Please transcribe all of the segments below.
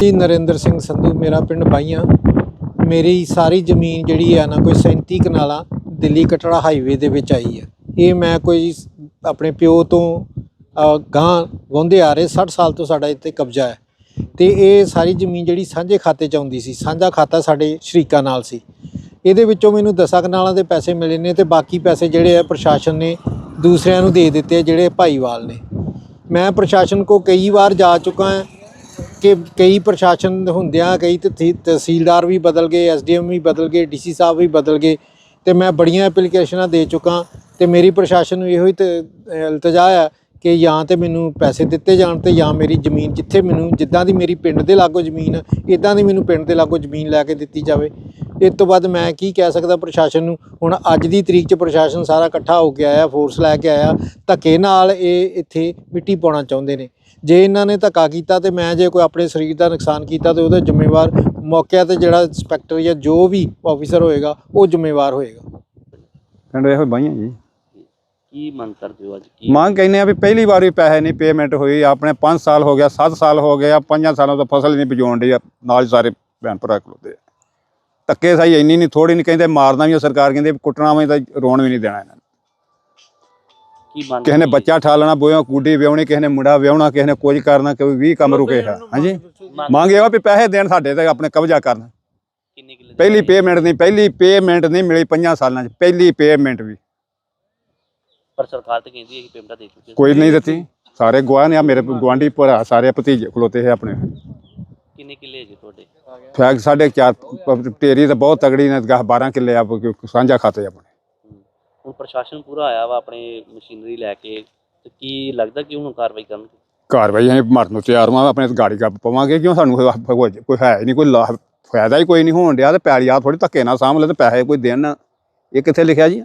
ਜੀ ਨਰਿੰਦਰ ਸਿੰਘ ਸੰਧੂ ਮੇਰਾ ਪਿੰਡ ਬਾਈਆਂ। ਮੇਰੀ ਸਾਰੀ ਜ਼ਮੀਨ ਜਿਹੜੀ ਹੈ ਨਾ ਕੋਈ 37 ਕਨਾਲਾਂ ਦਿੱਲੀ ਕਟੜਾ ਹਾਈਵੇ ਦੇ ਵਿੱਚ ਆਈ ਆ। ਇਹ ਮੈਂ ਕੋਈ ਆਪਣੇ ਪਿਓ ਤੋਂ ਅ, ਗਾਂ ਵਾਹੁੰਦੇ ਆ ਰਹੇ 60 ਸਾਲ ਤੋਂ ਸਾਡਾ ਇੱਥੇ ਕਬਜ਼ਾ ਹੈ। ਤੇ ਇਹ ਸਾਰੀ ਜ਼ਮੀਨ ਜਿਹੜੀ ਸਾਂਝੇ ਖਾਤੇ 'ਚ ਆਉਂਦੀ ਸੀ ਸਾਂਝਾ ਖਾਤਾ ਸਾਡੇ ਸ਼ਰੀਕਾਂ ਨਾਲ ਸੀ। ਇਹਦੇ ਵਿੱਚੋਂ ਮੈਨੂੰ ਦਸਾਂ ਕਨਾਲਾਂ ਦੇ ਪੈਸੇ ਮਿਲੇ ਨੇ ਤੇ ਬਾਕੀ ਪੈਸੇ ਜਿਹੜੇ ਆ ਪ੍ਰਸ਼ਾਸਨ ਨੇ ਦੂਸਰਿਆਂ ਨੂੰ ਦੇ ਦਿੱਤੇ ਜਿਹੜੇ ਭਾਈਵਾਲ ਨੇ। ਮੈਂ ਪ੍ਰਸ਼ਾਸਨ ਕੋ ਕਈ ਵਾਰ ਜਾ ਚੁੱਕਾ ਹਾਂ ਕਿ ਕਈ ਪ੍ਰਸ਼ਾਸਨ ਹੁੰਦਿਆਂ ਕਈ ਤਹਿ- ਤਹਿਸੀਲਦਾਰ ਵੀ ਬਦਲ ਗਏ ਐਸਡੀਐਮ ਵੀ ਬਦਲ ਗਏ ਡੀਸੀ ਸਾਹਿਬ ਵੀ ਬਦਲ ਗਏ। ਤੇ ਮੈਂ ਬੜੀਆਂ ਐਪਲੀਕੇਸ਼ਨਾਂ ਦੇ ਚੁੱਕਾ ਤੇ ਮੇਰੀ ਪ੍ਰਸ਼ਾਸਨ ਨੂੰ ਇਹੋ ਹੀ ਤ- ਅਹ ਇਲਤਜਾ ਹੈ ਕਿ ਜਾਂ ਤੇ ਮੈਨੂੰ ਪੈਸੇ ਦਿੱਤੇ ਜਾਣ ਤੇ ਜਾਂ ਮੇਰੀ ਜ਼ਮੀਨ ਜਿੱਥੇ ਮੈਨੂੰ, ਜਿੱਦਾਂ ਦੀ ਮੇਰੀ ਪਿੰਡ ਦੇ ਲਾਗੋ ਜ਼ਮੀਨ ਇਦਾਂ ਦੀ ਮੈਨੂੰ ਪਿੰਡ ਦੇ ਲਾਗੋ ਜ਼ਮੀਨ ਲੈ ਕੇ ਦਿੱਤੀ ਜਾਵੇ। ਇਸ ਤੋਂ ਬਾਅਦ ਮੈਂ ਕੀ ਕਹਿ ਸਕਦਾ ਪ੍ਰਸ਼ਾਸਨ ਨੂੰ, ਹੁਣ ਅੱਜ ਦੀ ਤਰੀਕ 'ਚ ਪ੍ਰਸ਼ਾਸਨ ਸਾਰਾ ਇਕੱਠਾ ਹੋ ਕੇ ਆਇਆ ਫੋਰਸ ਲੈ ਕੇ ਆਇਆ, ਧੱਕੇ ਨਾਲ ਇਹ ਇੱਥੇ ਮਿੱਟੀ ਪਾਉਣਾ ਚਾਹੁੰਦੇ ਨੇ। ਜੇ ਇਹਨਾਂ ਨੇ ਧੱਕਾ ਕੀਤਾ ਤੇ ਮੈਂ ਜੇ ਕੋਈ ਆਪਣੇ ਸਰੀਰ ਦਾ ਨੁਕਸਾਨ ਕੀਤਾ ਤੇ ਉਹਦਾ ਜ਼ਿੰਮੇਵਾਰ ਮੌਕੇ ਤੇ ਜਿਹੜਾ ਇੰਸਪੈਕਟਰ ਜਾਂ ਜੋ ਵੀ ਆਫੀਸਰ ਹੋਏਗਾ ਉਹ ਜ਼ਿੰਮੇਵਾਰ ਹੋਏਗਾ। ਪਿੰਡ ਇਹੋ ਬਾਈਆਂ ਜੀ। ਕੀ ਮੰਗ ਕਰਦੇ ਹੋ ਅੱਜ? ਕੀ ਮੰਗ ਕਹਿੰਦੇ ਆ ਵੀ ਪਹਿਲੀ ਵਾਰੀ ਪੈਸੇ ਨਹੀਂ ਪੇਮੈਂਟ ਹੋਈ ਆਪਣੇ 5 ਸਾਲ ਹੋ ਗਿਆ 7 ਸਾਲ ਹੋ ਗਿਆ 5 ਸਾਲਾਂ ਤੋਂ ਫਸਲ ਨਹੀਂ ਬਜਾਉਣ ਦੀ ਨਾਲ ਸਾਰੇ ਭੈਣ ਭਰਾ ਖਲੋਤੇ ਆ। ਧੱਕੇ ਸਾਈ ਇੰਨੀ ਨਹੀਂ ਥੋੜੀ ਨਹੀਂ ਕਹਿੰਦੇ ਮਾਰਨਾ ਵੀ ਸਰਕਾਰ ਕਹਿੰਦੇ ਕੁੱਟਣਾ ਵੀ ਤਾਂ ਰੋਣ ਵੀ ਨਹੀਂ ਦੇਣਾ ਇਹਨਾਂ ਨੇ। ਕੀ ਮੰਗ ਕਿਸੇ ਨੇ ਬੱਚਾ ਠਾਲਣਾ ਬੋਇਓ ਕੁੱਡੀ ਵਿਆਹਣੀ ਕਿਸੇ ਨੇ ਮੁੰਡਾ ਵਿਆਹਣਾ ਕਿਸੇ ਨੇ ਕੁਝ ਕਰਨਾ ਕੋਈ ਵੀ ਕੰਮ ਰੁਕੇ ਹੈ। ਹਾਂਜੀ? ਮੰਗ ਇਹ ਆ ਵੀ ਪੈਸੇ ਦੇਣ ਸਾਡੇ ਤੇ ਆਪਣੇ ਕਬਜ਼ਾ ਕਰਨ। ਕਿੰਨੇ ਕਿੱਲੇ ਦੀ ਪਹਿਲੀ? ਪੇਮੈਂਟ ਨਹੀਂ ਪਹਿਲੀ ਪੇਮੈਂਟ ਨਹੀਂ ਮਿਲੀ 5 ਸਾਲਾਂ 'ਚ ਪਹਿਲੀ ਪੇਮੈਂਟ ਵੀ। ਪਰ ਸਰਕਾਰ ਤੇ ਕਹਿੰਦੀ ਹੈ ਕਿ ਪੇਮੈਂਟਾਂ ਦੇ ਚੁੱਕੀ। ਕੋਈ ਨਹੀਂ ਦਿੱਤੀ। ਸਾਰੇ ਗਵਾਹ ਨੇ ਆ ਮੇਰੇ ਗਵਾਂਢੀ ਭਰਾ ਸਾਰੇ ਭਤੀਜੇ ਖਲੋਤੇ ਹੈ ਆਪਣੇ। ਕਿੰਨੇ ਕਿੱਲੇ ਜੀ ਤੁਹਾਡੇ? ਫੈਕ ਸਾਡੇ ਚਾਰ ਪ- ਢੇਰੀ ਤਾਂ ਬਹੁਤ ਤਗੜੀ ਨੇ 10 12 ਕਿੱਲੇ ਆ ਸਾਂਝਾ ਖਾਤੇ ਆਪਣੇ। ਹੁਣ ਪ੍ਰਸ਼ਾਸਨ ਪੂਰਾ ਆਇਆ ਵਾ ਆਪਣੇ ਮਸ਼ੀਨਰੀ ਲੈ ਕੇ ਤੇ ਕੀ ਲੱਗਦਾ ਕਿ ਹੁਣ ਕਾਰਵਾਈ ਕਰਨਗੇ? ਕਾਰਵਾਈ ਅਸੀਂ ਮਰਨ ਨੂੰ ਤਿਆਰ ਹਾਂ ਆਪਣੇ ਗਾੜੀ ਗੱਪ ਪਵਾਂਗੇ ਕਿਉਂ ਸਾਨੂੰ ਕੋਈ ਹੋ- ਕੋਈ ਹੈ ਹੀ ਨਹੀਂ ਕੋਈ ਲਾਭ ਫਾਇਦਾ ਹੀ ਕੋਈ ਨਹੀਂ ਹੋਣ ਡਿਆ ਤੇ ਪੈਲੀ ਆ ਥੋੜੀ ਧੱਕੇ ਨਾਲ ਸਾਂਭ ਲੈ ਤੇ ਪੈਸੇ ਕੋਈ ਦੇਣ ਇਹ ਕਿੱਥੇ ਲਿਖਿਆ ਜੀ?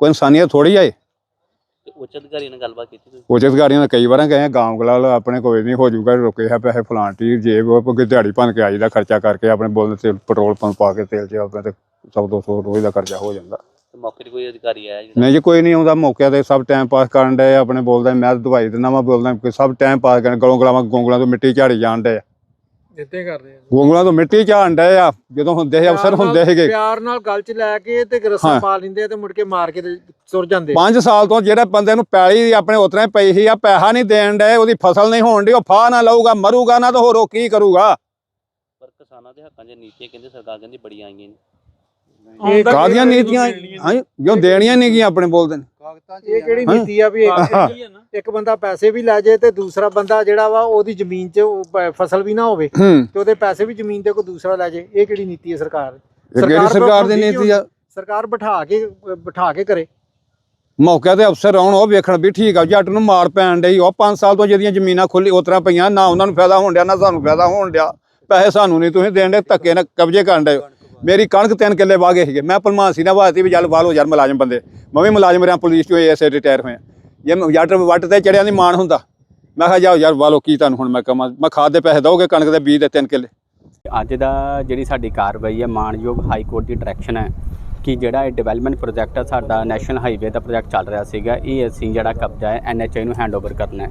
ਕੋਈ ਇਨਸਾਨੀਅਤ ਥੋੜੀ ਆਏ ਤੇ ਉੱਚ ਅਧਿਕਾਰੀ ਨਾਲ ਗੱਲਬਾਤ ਕੀਤੀ ਤੁਸੀਂ? ਉਚਿਤ ਗਾੜੀਆਂ ਕਈ ਵਾਰਾਂ ਗਏ ਆ ਗਾਂਵ ਗਲਾਲ ਆਪਣੇ ਕੋਈ ਨਹੀਂ ਹੋ ਜਾਊਗਾ ਰੁਕੇ ਆ ਪੈਸੇ ਫਲਾਂਟੀ ਜੇਬ ਉਹ ਦਿਹਾੜੀ ਭੰਨ ਕੇ ਆਈਦਾ ਖਰਚਾ ਕਰਕੇ ਆਪਣੇ ਬੋਲ ਤੇ ਪੈਟਰੋਲ ਪੰਪ ਪਾ ਕੇ ਤੇਲ ਚ ਆਪਣੇ ਤੇ 100 200 ਰੋਜ਼ ਦਾ ਖਰਚਾ ਹੋ ਜਾਂਦਾ। ਤੇ ਮੌਕੇ ਤੇ ਕੋਈ ਅਧਿਕਾਰੀ ਆਇਆ ਜਿਹੜਾ? ਨਹੀਂ ਜੀ ਕੋਈ ਨਹੀਂ ਆਉਂਦਾ ਮੌਕੇ ਤੇ ਸਭ ਟਾਈਮ ਪਾਸ ਕਰਨ ਡਏ ਆ, ਆਪਣੇ ਬੋਲਦਾ ਮੈਂ ਦਵਾਈ ਦਿੰਦਾ ਮੈਂ ਬੋਲਦਾ ਕਿ ਸਭ ਟਾਈਮ ਪਾਸ ਕਰਨ ਗਲੋਂ ਗਲਾਵਾਂ ਗੋਂਗਲਾਂ ਤੋਂ ਮਿੱਟੀ ਝਾੜੀ ਜਾਣ ਡਏ ਆ। ਕਰਦੇ ਆ ਗੋਂਗਲਾਂ ਤੋਂ ਮਿੱਟੀ ਝਾੜਨ ਡਏ ਆ ਜਦੋਂ ਹੁੰਦੇ ਸੀ ਅਫਸਰ ਹੁੰਦੇ ਸੀਗੇ। ਪਿਆਰ ਨਾਲ ਗੱਲ 'ਚ ਲੈ ਕੇ ਤੇ ਰੱਸਾ ਹਾਂ। ਪਾ ਲੈਂਦੇ ਆ ਤੇ ਮੁੜ ਕੇ ਮਾਰ ਕੇ ਤੇ ਤੁਰ ਜਾਂਦੇ 5 ਸਾਲ ਤੋਂ ਜਿਹੜੇ ਬੰਦੇ ਨੂੰ ਪੈਲੀ ਆਪਣੇ ਉਤਰੇ ਪਈ ਸੀ ਆ ਪੈਸਾ ਨਹੀਂ ਦੇਣ ਡਏ ਉਹਦੀ ਫਸਲ ਨਹੀਂ ਹੋਣ ਡਈ ਉਹ ਫਾਹ ਨਾ ਲਊਗਾ ਮਰੂਗਾ ਨਾ ਤਾਂ ਹੋਰ ਉਹ ਕੀ ਕਰੂਗਾ। ਪਰ ਕਿਸਾਨਾਂ ਦੇ ਹੱਕਾਂ 'ਚ ਨੀਤੀਆਂ ਕਹਿੰਦੇ ਸਰਕਾਰ ਕਹਿੰਦੀ ਬੜੀਆਂ ਆਈਆਂ ਨੇ। ਇਹ ਕਾਦੀਆਂ ਨੀਤੀਆਂ? ਹਾਂ? ਜੋ ਦੇਣੀਆਂ ਨਹੀਂ ਗੀਆਂ ਆਪਣੇ ਬੋਲਦੇ ਨੇ? ਇਹ ਕਿਹੜੀ। ਨੀਤੀ ਆ ਵੀ ਇੱਕ- ਇੱਕ ਬੰਦਾ ਪੈਸੇ ਵੀ ਲੈ ਜੇ ਤੇ ਦੂਸਰਾ ਬੰਦਾ ਜਿਹੜਾ ਵਾ ਉਹਦੀ ਜ਼ਮੀਨ 'ਚ ਉਹ ਪ- ਫਸਲ ਵੀ ਨਾ ਹੋਵੇ ਹੂੰ। ਤੇ ਉਹਦੇ ਪੈਸੇ ਵੀ ਜ਼ਮੀਨ ਤੇ ਕੋਈ ਦੂਸਰਾ ਲੈ ਜੇ। ਇਹ ਕਿਹੜੀ ਨੀਤੀ ਹੈ ਸਰਕਾਰ? ਇਹ ਕਿਹੜੀ ਸਰਕਾਰ ਦੀ ਨੀਤੀ ਆ? ਸਰਕਾਰ ਬਿਠਾ ਕੇ ਬਿਠਾ ਕੇ ਕਰੇ। ਮੌਕੇ ਤੇ ਅਫਸਰ ਆਉਣ ਉਹ ਵੇਖਣ ਵੀ ਠੀਕ ਆ ਜੱਟ ਨੂੰ ਮਾਰ ਪੈਣ ਡਈ। ਉਹ 5 ਸਾਲ ਤੋਂ ਜਿਹਦੀਆਂ ਜ਼ਮੀਨਾਂ ਖੁੱਲੀ ਉਤਰਾ ਪਈਆਂ ਨਾ ਉਹਨਾਂ ਨੂੰ ਫਾਇਦਾ ਹੋਣ ਡਿਆ ਨਾ ਸਾਨੂੰ ਫਾਇਦਾ ਹੋਣ ਡਿਆ। ਪੈਸੇ ਸਾਨੂੰ ਨਹੀਂ ਤੁਸੀਂ ਦੇਣ ਦੇ ਧੱਕੇ ਨਾਲ ਕਬਜ਼ੇ ਕਰਨ ਡਏ ਹੋ। ਮੇਰੀ ਕਣਕ ਤਿੰਨ ਕਿੱਲੇ ਵਾਗੇ ਸੀਗੇ। ਮੈਂ ਭਲਮਾਨ ਸੀ ਨਾ ਵਾਸਤੇ ਵੀ ਚੱਲ ਵਾਲੋ ਯਾਰ ਮੁਲਾਜ਼ਮ ਬੰਦੇ। ਮੈਂ ਵੀ ਮੁਲਾਜ਼ਮ ਰਿਆਂ ਪੁਲਿਸ ਚੋਂ ਐਸੇ ਰਿਟਾਇਰ ਹੋਇਆ। ਜੇ ਮੈਂ ਜੱਟ ਵੱਟ ਤੇ ਚੜਿਆਂ ਦੀ ਮਾਣ ਹੁੰਦਾ। ਮੈਂ ਕਿਹਾ, ਜਾਓ ਯਾਰ ਵਾਲੋ ਕੀ ਤੁਹਾਨੂੰ ਹੁਣ ਮੈਂ ਕਹਾਂ? ਮੈਂ ਖਾਦ ਦੇ ਪੈਸੇ ਦਓਗੇ ਕਣਕ ਦੇ ਬੀਜ ਦੇ ਤਿੰਨ ਕਿੱਲੇ। ਅੱਜ ਦਾ ਜਿਹੜੀ ਸਾਡੀ ਕਾਰਵਾਈ ਹੈ ਮਾਨਯੋਗ ਹਾਈ ਕੋਰਟ ਦੀ ਡਾਇਰੈਕਸ਼ਨ ਹੈ ਕਿ ਜਿਹੜਾ ਇਹ ਡਿਵੈਲਪਮੈਂਟ ਪ੍ਰੋਜੈਕਟ ਆ, ਸਾਡਾ ਨੈਸ਼ਨਲ ਹਾਈਵੇ ਦਾ ਪ੍ਰੋਜੈਕਟ ਚੱਲ ਰਿਹਾ ਸੀਗਾ, ਇਹ ਅਸੀਂ ਜਿਹੜਾ ਕਬਜ਼ਾ ਹੈ ਐਨਐਚਆਈ ਨੂੰ ਹੈਂਡਓਵਰ ਕਰਨਾ ਹੈ।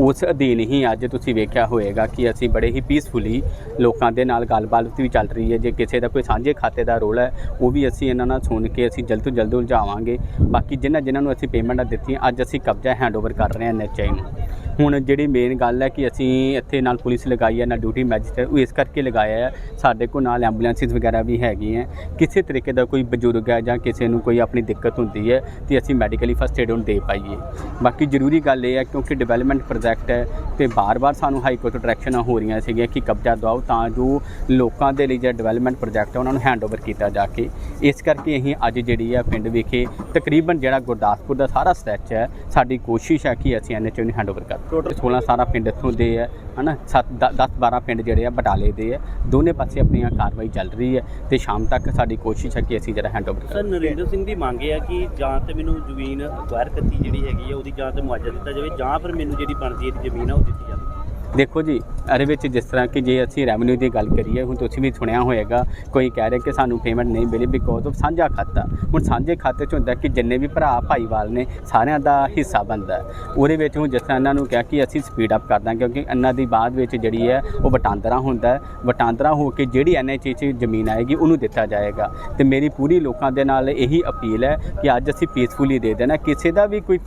ਉਸ ਅਧੀਨ ਹੀ ਅੱਜ ਤੁਸੀਂ ਵੇਖਿਆ ਹੋਵੇਗਾ ਕਿ ਅਸੀਂ ਬੜੇ ਹੀ ਪੀਸਫੁਲੀ ਲੋਕਾਂ ਦੇ ਨਾਲ ਗੱਲਬਾਤ ਵੀ ਚੱਲ ਰਹੀ ਹੈ। ਜੇ ਕਿਸੇ ਦਾ ਕੋਈ ਸਾਂਝੇ ਖਾਤੇ ਦਾ ਰੋਲ ਹੈ, ਉਹ ਵੀ ਅਸੀਂ ਇਹਨਾਂ ਨਾਲ ਸੁਣ ਕੇ ਅਸੀਂ ਜਲਦ ਤੋਂ ਜਲਦ ਉਲਝਾਵਾਂਗੇ। ਬਾਕੀ ਜਿਨ੍ਹਾਂ ਜਿਨ੍ਹਾਂ ਨੂੰ ਅਸੀਂ ਪੇਮੈਂਟਾਂ ਦਿੱਤੀਆਂ, ਅੱਜ ਅਸੀਂ ਕਬਜ਼ਾ ਹੈਂਡਓਵਰ ਕਰ ਰਹੇ ਹਾਂ ਐਨਐਚਆਈ ਨੂੰ। ਹੁਣ ਜਿਹੜੀ ਮੇਨ ਗੱਲ ਹੈ ਕਿ ਅਸੀਂ ਇੱਥੇ ਨਾਲ ਪੁਲਿਸ ਲਗਾਈ ਹੈ, ਨਾਲ ਡਿਊਟੀ ਮੈਜਿਸਟਰ ਉਹ ਇਸ ਕਰਕੇ ਲਗਾਇਆ ਹੈ, ਸਾਡੇ ਕੋਲ ਨਾਲ ਐਂਬੂਲੈਂਸਿਸ ਵਗੈਰਾ ਵੀ ਹੈਗੀਆਂ ਕਿਸੇ ਤਰੀਕੇ ਦਾ ਕੋਈ ਬਜ਼ੁਰਗ ਹੈ ਜਾਂ ਕਿਸੇ ਨੂੰ ਕੋਈ ਆਪਣੀ ਦਿੱਕਤ ਹੁੰਦੀ ਹੈ, ਤੇ ਅਸੀਂ ਮੈਡੀਕਲੀ ਫਸਟ ਏਡ ਉਹਨੂੰ ਦੇ ਪਾਈਏ। ਬਾਕੀ ਜ਼ਰੂਰੀ ਗੱਲ ਇਹ ਹੈ ਕਿਉਂਕਿ ਡਿਵੈਲਪਮੈਂਟ ਪ੍ਰੋਜੈਕਟ ਹੈ ਤੇ ਬਾਰ-ਬਾਰ ਸਾਨੂੰ ਹਾਈ ਕੋਰਟ ਡਾਇਰੈਕਸ਼ਨਾਂ ਹੋ ਰਹੀਆਂ ਸੀਗੀਆਂ ਕਿ ਕਬਜ਼ਾ ਦਵਾਓ ਤਾਂ ਜੋ ਲੋਕਾਂ ਦੇ ਲਈ ਜਿਹੜਾ ਡਿਵੈਲਪਮੈਂਟ ਪ੍ਰੋਜੈਕਟ ਹੈ ਉਹਨਾਂ ਨੂੰ ਹੈਂਡਓਵਰ ਕੀਤਾ ਜਾ ਕੇ। ਇਸ ਕਰਕੇ ਅਸੀਂ ਅੱਜ ਜਿਹੜੀ ਹੈ ਪਿੰਡ ਵਿਖੇ ਤਕਰੀਬਨ ਜਿਹੜਾ ਗੁਰਦਾਸਪੁਰ ਦਾ ਸਾਰਾ ਸਟ੍ਰੈਚ ਹੈ, ਸਾਡੀ ਕੋਸ਼ਿਸ਼ ਹੈ ਕਿ ਅਸੀਂ ਐਨਐਚਓ ਨੂੰ ਹੈਂਡਓਵਰ ਕਰ ਟੋਟਲ 16 ਸਾਰਾ ਪਿੰਡ ਇੱਥੋਂ ਦੇ ਹੈ ਹਨਾ? 7 10 12 ਪਿੰਡ ਜਿਹੜੇ ਆ ਬਟਾਲੇ ਦੇ ਹੈ। ਦੋਨੇ ਪਾਸੇ ਆਪਣੀਆਂ ਕਾਰਵਾਈ ਚੱਲ ਰਹੀ ਹੈ ਤੇ ਸ਼ਾਮ ਤੱਕ ਸਾਡੀ ਕੋਸ਼ਿਸ਼ ਹੈ ਕਿ ਅਸੀਂ ਜਿਹੜਾ ਹੈਂਡਓਵਰ ਸਰ ਨਰਿੰਦਰ ਸਿੰਘ ਦੀ ਮੰਗ ਆ ਕਿ ਜਾਂ ਤੇ ਮੈਨੂੰ ਜ਼ਮੀਨ ਅਕਵਾਇਰ ਕਰਤੀ ਜਿਹੜੀ ਹੈਗੀ ਆ ਉਹਦੀ ਜਾਂ ਤੇ ਮੁਆਵਜ਼ਾ ਦਿੱਤਾ ਜਾਵੇ ਜਾਂ ਫਿਰ ਮੈਨੂੰ ਜਿਹੜੀ ਬਣਦੀ ਹੈ ਜ਼ਮੀਨ ਆ ਉਹ ਦਿੱਤੀ ਜਾਵੇ। ਦੇਖੋ ਜੀ, ਇਹਦੇ ਵਿੱਚ ਜਿਸ ਤਰ੍ਹਾਂ ਕਿ ਜੇ ਅਸੀਂ ਰੈਵਨਿਊ ਦੀ ਗੱਲ ਕਰੀਏ, ਹੁਣ ਤੁਸੀਂ ਵੀ ਸੁਣਿਆ ਹੋਏਗਾ, ਕੋਈ ਕਹਿ ਰਿਹਾ ਕਿ ਸਾਨੂੰ ਪੇਮੈਂਟ ਨਹੀਂ ਮਿਲੀ ਬਿਕੋਜ਼ ਆਫ ਸਾਂਝਾ ਖਾਤਾ। ਹੁਣ ਸਾਂਝੇ ਖਾਤੇ 'ਚ ਹੁੰਦਾ ਕਿ ਜਿੰਨੇ ਵੀ ਭਰਾ, ਭਾਈਵਾਲ ਨੇ, ਸਾਰਿਆਂ ਦਾ ਹਿੱਸਾ ਬਣਦਾ ਉਹਦੇ ਵਿੱਚ ਹੁਣ ਜਿਸ ਤਰ੍ਹਾਂ ਇਹਨਾਂ ਨੂੰ ਕਿਹਾ ਕਿ ਅਸੀਂ ਸਪੀਡ ਅਪ ਕਰਦਾਂ ਕਿਉਂਕਿ ਇਹਨਾਂ ਦੀ ਬਾਅਦ ਵਿੱਚ ਜਿਹੜੀ ਹੈ, ਉਹ ਵਟਾਂਦਰਾ ਹੁੰਦਾ ਵਟਾਂਦਰਾ ਹੋ ਕੇ ਜਿਹੜੀ ਐਨਐਚਏ 'ਚ ਜ਼ਮੀਨ ਆਏਗੀ, ਉਹਨੂੰ ਦਿੱਤਾ ਜਾਏਗਾ। ਤੇ ਮੇਰੀ ਪੂਰੀ ਲੋਕਾਂ ਦੇ ਨਾਲ ਇਹੀ ਅਪੀਲ ਹੈ ਕਿ ਅੱਜ ਅਸੀਂ ਪੀਸਫੁਲੀ ਦੇ ਦੇਣਾ। ਕਿਸੇ ਦਾ ਵੀ ਕੋਈ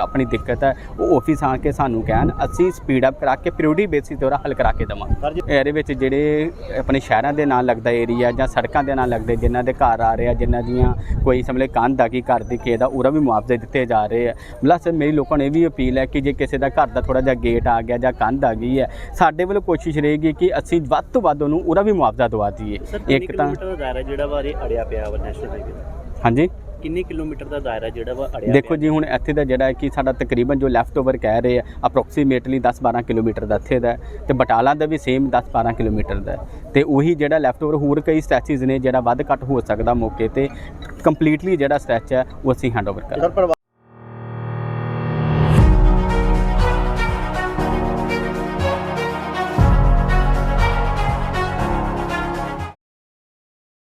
ਆਪਣੀ ਦਿੱਕਤ ਹੈ, ਉਹ ਆਫਿਸ ਆ ਕੇ ਸਾਨੂੰ ਕਹਿਣ, ਅਸੀਂ ਸਪੀਡ ਅਪ ਕਰਾ ਕੇ ਪ੍ਰਾਇੋਰਟੀ ਬੇਸਿਸ ਤੇ ਉਹਦਾ ਹੱਲ ਕਰਾ ਕੇ ਦੇਵਾਂਗੇ ਇਹਦੇ ਵਿੱਚ ਜਿਹੜੇ ਆਪਣੇ ਸ਼ਹਿਰਾਂ ਦੇ ਨਾਲ ਲੱਗਦਾ ਏਰੀਆ ਜਾਂ ਸੜਕਾਂ ਦੇ ਨਾਲ ਲੱਗਦੇ ਜਿਨ੍ਹਾਂ ਦੇ ਘਰ ਆ ਰਹੇ ਆ ਜਿਨ੍ਹਾਂ ਦੀਆਂ ਕੋਈ ਸਮਲੇ ਕੰਧ ਆ ਗਈ ਘਰ ਦੀ ਕਿਸੇ ਦਾ ਉਹਦਾ ਵੀ ਮੁਆਵਜ਼ੇ ਦਿੱਤੇ ਜਾ ਰਹੇ ਆ। ਪਲੱਸ ਮੇਰੀ ਲੋਕਾਂ ਨੂੰ ਇਹ ਵੀ ਅਪੀਲ ਹੈ ਕਿ ਜੇ ਕਿਸੇ ਦਾ ਘਰ ਦਾ ਥੋੜਾ ਜਿਹਾ ਗੇਟ ਆ ਗਿਆ ਜਾਂ ਕੰਧ ਆ ਗਈ ਹੈ ਸਾਡੇ ਵੱਲੋਂ ਕੋਸ਼ਿਸ਼ ਰਹੇਗੀ ਕਿ ਅਸੀਂ ਵੱਧ ਤੋਂ ਵੱਧ ਉਹਨੂੰ ਉਹਦਾ ਵੀ ਮੁਆਵਜ਼ਾ ਦਵਾ ਦਈਏ। ਇੱਕ ਤਾਂ ਜਿਹੜਾ ਇਹ ਅੜਿਆ ਪਿਆ ਵਾ ਨੈਸ਼ਨਲ ਹਾਈਵੇ ਹਾਂਜੀ? ਕਿੰਨੇ ਕਿਲੋਮੀਟਰ ਦਾ ਦਾਇਰਾ ਜਿਹੜਾ ਵਾ ਅੜਿਆ ਦੇਖੋ ਜੀ ਹੁਣ ਇੱਥੇ ਦਾ ਜਿਹੜਾ ਹੈ ਕਿ ਸਾਡਾ ਤਕਰੀਬਨ ਜੋ ਲੈਫਟ ਓਵਰ ਕਹਿ ਰਹੇ ਆ ਅਪਰੋਕਸੀਮੇਟਲੀ 10-12 ਕਿਲੋਮੀਟਰ ਦਾ ਇੱਥੇ ਦਾ ਤੇ ਬਟਾਲਾ ਦਾ ਵੀ ਸੇਮ 10-12 ਕਿਲੋਮੀਟਰ ਦਾ ਤੇ ਉਹੀ ਜਿਹੜਾ ਲੈਫਟ ਓਵਰ ਹੋਰ ਕਈ ਸਟੈਚਿਸ ਨੇ ਜਿਹੜਾ ਵੱਧ ਘੱਟ ਹੋ ਸਕਦਾ ਮੌਕੇ ਤੇ। ਕੰਪਲੀਟਲੀ ਜਿਹੜਾ ਸਟ੍ਰੈਚ ਹੈ ਉਹ ਅਸੀਂ ਹੈਂਡਓਵਰ ਕਰਾਂਗੇ।